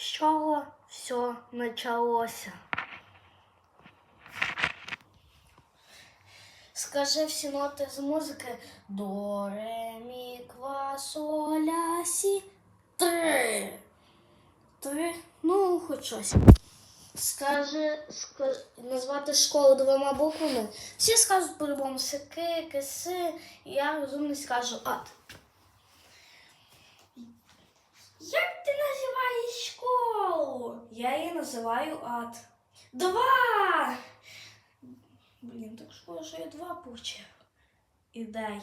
з чого все почалося? Скажи всі ноти з музики до ре мі ква ля сі три. Три? Ну, хоч щось. Скажи, ска- назвати школу двома буквами. Всі скажуть по-любому сики, киси, і я розумний скажу ад. Як ти називаєш школу? Я її називаю ад. Два! Блін, так шкода, що я два почав. Ідея.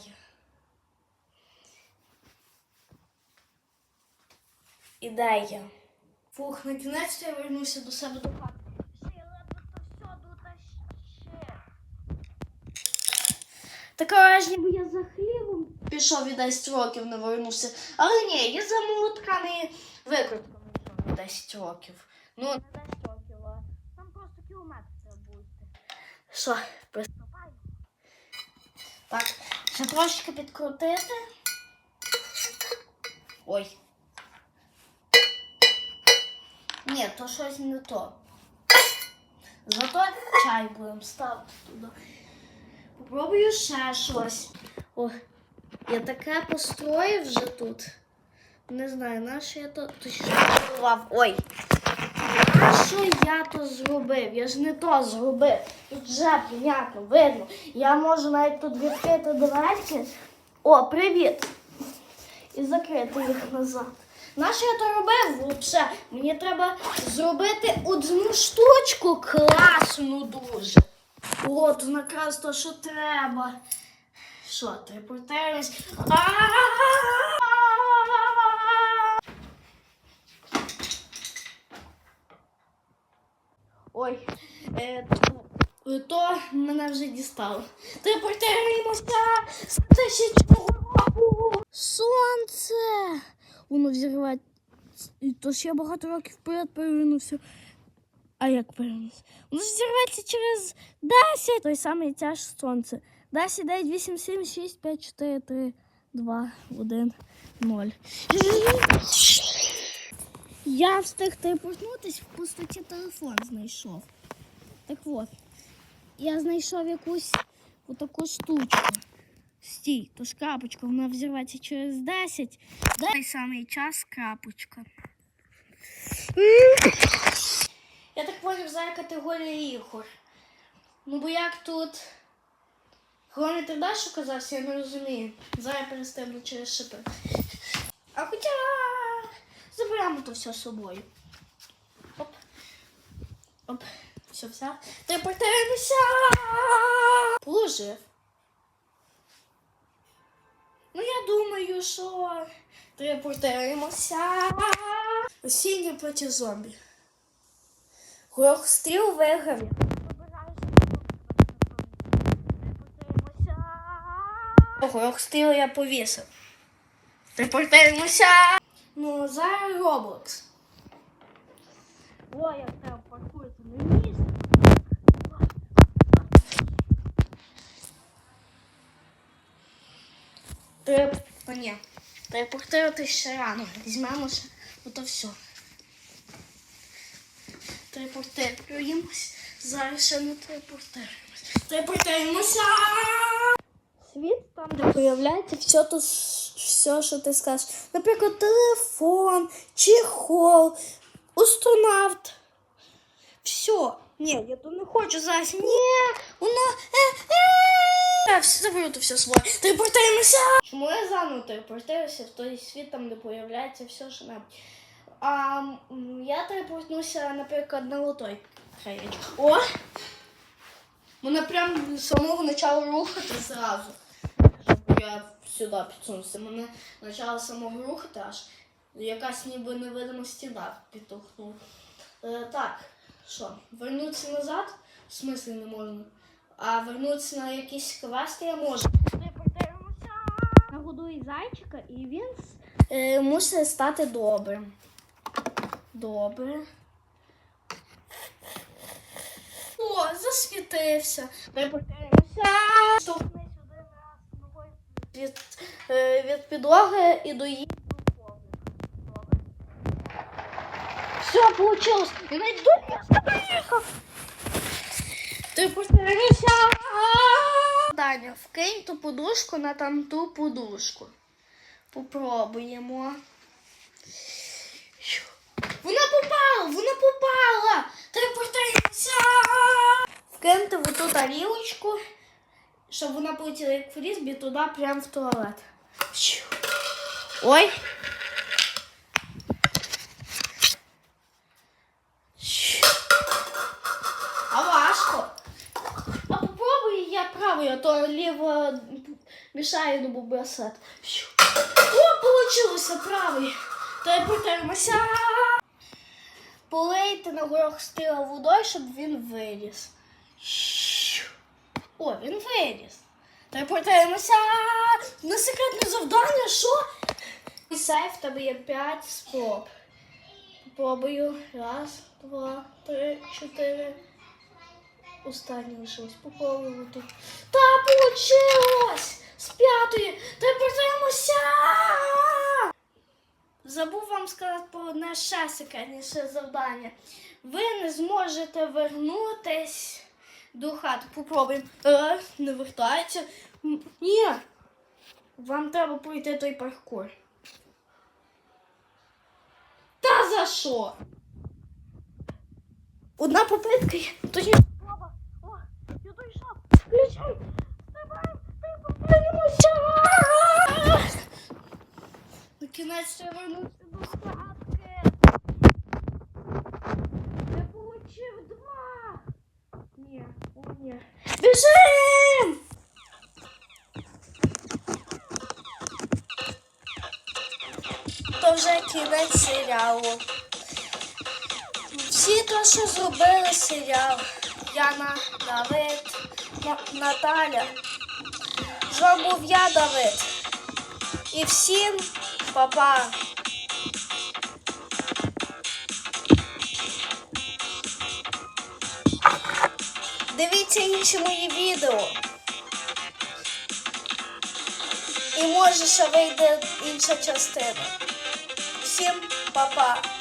Ідея. Фух, на кінець я вернуся до себе до хати. Таке враження, бо я за хлібом пішов від 10 років, не вернувся. Але ні, я за молотками викрутками 10 років. Ну, не 10 років, а там просто кілометр треба буде. Що, приступаємо? Так, ще трошки підкрутити. Ой. Ні, то щось не то. Зато чай будемо ставити туди. Попробую ще щось. О, я таке построїв вже тут. Не знаю, на що я то. Ой. Що я то зробив? Я ж не то зробив. Тут вже понятно, видно. Я можу навіть тут відкрити дверки. О, привіт! І закрити їх назад. На що я то робив? Взагалі, мені треба зробити одну штучку класну дуже. От, якраз то, що треба. Що, телепортуємось? Ой, то, мене вже дістало. Телепортуємося з року. Сонце! Воно взірвати. І То ще багато років вперед перевернувся. А як перенес? Воно ж зірветься через 10. Той самий тяж сонце. 10, 9, 8, 7, 6, 5, 4, 3, 2, 1, 0. Я встиг телепортнутись, в пустоті телефон знайшов. Так от, я знайшов якусь отаку штучку. Стій, то ж крапочка, вона взірветься через 10. Той самий час крапочка. Я так поняв, за категорія ігор. Ну бо як тут хронометр далі казався, я не розумію. Зараз перестаю через шипи. А хоча заберемо то все з собою. Оп. Оп. Все, все. Телепортуємося. Положив. Ну, я думаю, що телепортуємося. Осіння проти зомбі. Горох стріл виграв. Горох стріл я повісив. Телепортуємося. Ну, зараз Роблокс. О, як Треба, а ні, телепортувати ще рано. Візьмемо ще, ото все. Телепортуємось. Зараз ще не телепортуємось. Телепортуємося! Світ там, де появляється все то, все, що ти скажеш. Наприклад, телефон, чехол, астронавт. Все. Ні, я то не хочу зараз. Ні, воно. Я все своє. Телепортуємося! Чому я заново телепортуюся в той світ, там, де появляється все, що небудь. А я телепортнуся, наприклад, на лотой. О! Мене прям з самого почала рухати зразу. Я сюди підсунувся. Мене почало самого рухати аж. Якась ніби невидима стіна підтовхнула. Е, так, що, вернутися назад? В смислі не можна. А вернутися на якісь квести я можу. Нагодує зайчика і він е, мусить стати добрим. Добре. О, засвітився. Припортуємося. Штовхни сюди раз ногою від, е, від підлоги і доїдь. Все, получилось. Я навіть до міста доїхав. Ти повторюся. Даня, вкинь ту подушку на там ту подушку. Попробуємо. Вона попала, вона попала. Телепортуємося. Вкиньте в ту тарілочку, щоб вона полетіла як фрізбі туди прямо в туалет. Ой. Щу. А важко. А попробуй я мішає на браслет. Щу. О, получилося правий. Телепортуємося. Полийте на горох стила водою, щоб він виріс. О, він виріс. Телепортуємося. На секретне завдання, що? Сейф, в тебе є 5 спроб. Попробую. Раз, два, три, чотири. Останній лишилось. Тут. Та получилось! З п'ятої! Телепортуємося! Забув вам сказати про одне ще секретніше завдання. Ви не зможете вернутись до хати. Попробуємо. Е, не вертається. Ні. Вам треба пройти той паркур. Та за що? Одна попитка є. О, Включай. На кінець я вернувся до схватки. Я получив два. Ні, о, ні. Біжим! То вже кінець серіалу. Всі то, що зробили серіал. Яна, Давид, Наталя. Вами був я, Давид. І всім па-па. Дивіться інші мої відео. І може ще вийде інша частина. Всім па-па.